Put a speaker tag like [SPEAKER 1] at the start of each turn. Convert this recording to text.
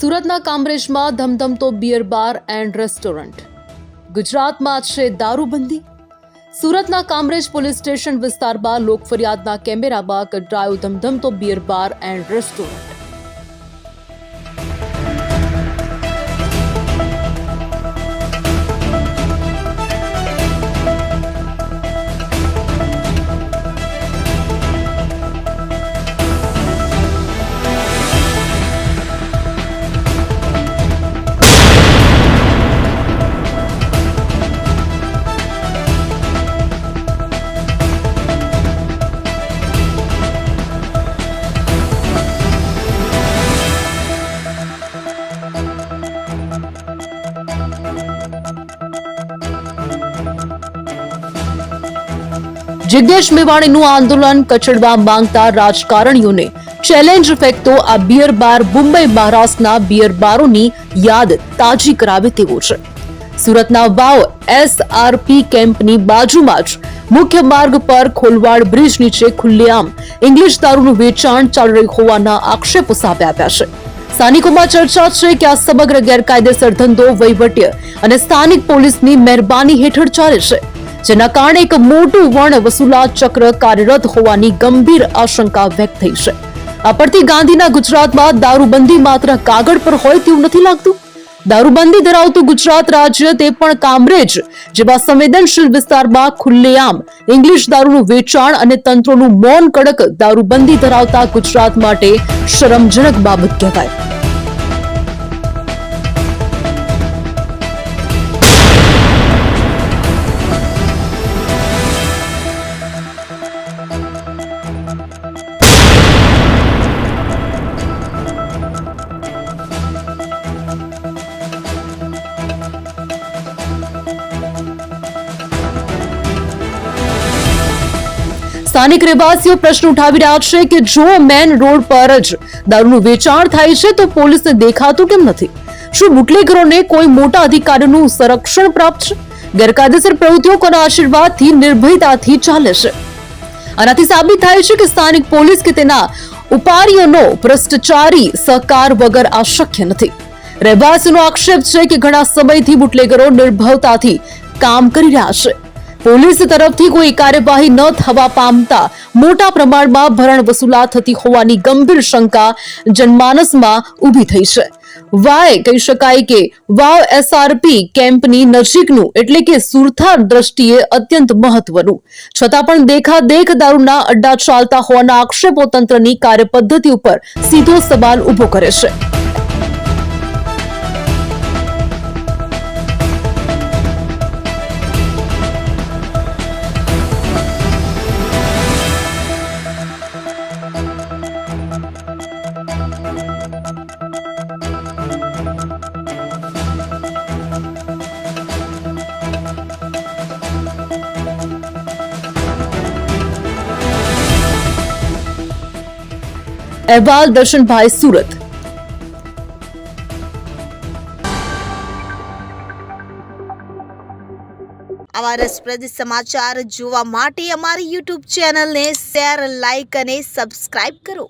[SPEAKER 1] સુરતના કામરેજમાં ધમધમતો બિયર બાર એન્ડ રેસ્ટોરન્ટ ગુજરાતમાં છે દારૂબંધી. સુરતના કામરેજ પોલીસ સ્ટેશન વિસ્તારમાં લોક ફરિયાદના કેમેરામાં કઢાયો ધમધમતો beer bar and restaurant Jignesh મેવાણીનું આંદોલન કચડવા માંગતા રાજકારણીઓને ચેલેન્જ ફેંકતો આ બિયર બાર મુંબઈ મહારાષ્ટ્રના બિયર બારોની યાદ તાજી કરાવે તેવો છે. સુરતના વાવ એસઆરપી કેમ્પની બાજુમાં જ મુખ્ય માર્ગ પર ખોલવાડ બ્રિજ નીચે ખુલ્લેઆમ ઇંગ્લિશ દારૂનું વેચાણ ચાલી રહ્યું હોવાના આક્ષેપો સામે આવ્યા છે. સ્થાનિકોમાં ચર્ચા છે કે આ સમગ્ર ગેરકાયદેસર ધંધો વહીવટીય અને સ્થાનિક પોલીસની મહેરબાની હેઠળ ચાલે છે. જેના કારણે એક મોટું વણ વસૂલાત ચક્ર કાર્યરત હોવાની ગંભીર આશંકા વ્યક્ત થઈ છે. આ પરથી ગાંધીના ગુજરાતમાં દારૂબંધી માત્ર કાગળ પર હોય તેવું નથી લાગતું. દારૂબંધી ધરાવતું ગુજરાત રાજ્ય તે પણ કામરેજ જેવા સંવેદનશીલ વિસ્તારમાં ખુલ્લેઆમ, ઇંગ્લિશ દારૂનું વેચાણ અને તંત્રોનું મૌન કડક દારૂબંધી ધરાવતા ગુજરાત માટે શરમજનક બાબત કહેવાય. સ્થાનિક રહેવાસીઓ પ્રશ્ન ઉઠાવી રહ્યા છે કે જો મેન રોડ પર જ દારૂનું વેચાણ થાય છે, તો પોલીસને દેખાતું કેમ નથી? શું બુટલેગરોને કોઈ મોટા અધિકારીનું સંરક્ષણ પ્રાપ્ત છે? ગેરકાયદેસર પ્રવૃત્તિઓ કોના આશીર્વાદથી, નિર્ભયતાથી ચાલે છે? આનાથી સાબિત થાય છે કે સ્થાનિક પોલીસ કે તેના ઉપારીઓનો ભ્રષ્ટાચારી સહકાર વગર આ નથી. રહેવાસીનો આક્ષેપ છે કે ઘણા સમયથી બુટલેગરો નિર્ભયતાથી કામ કરી રહ્યા છે. પોલીસ તરફથી કોઈ કાર્યવાહી ન થવા પામતા મોટા પ્રમાણમાં ભરણ વસૂલાત થતી હોવાની ગંભીર શંકા જનમાનસમાં ઊભી થઈ છે. વાય કહી શકાય કે વાવ એસઆરપી કેમ્પની નજીકનું એટલે કે સુરથા દ્રષ્ટિએ અત્યંત મહત્વનું. છતાં પણ દેખાદેખ દારૂના અડ્ડા ચાલતા હોવાના આક્ષેપો તંત્રની કાર્યપદ્ધતિ ઉપર સીધો સવાલ ઊભો કરે છે. અહેવાલ, દર્શનભાઈ સુરત.
[SPEAKER 2] આવા રસપ્રદ સમાચાર જોવા માટે અમારી યુટ્યુબ ચેનલને શેર લાઇક અને સબસ્ક્રાઇબ કરો.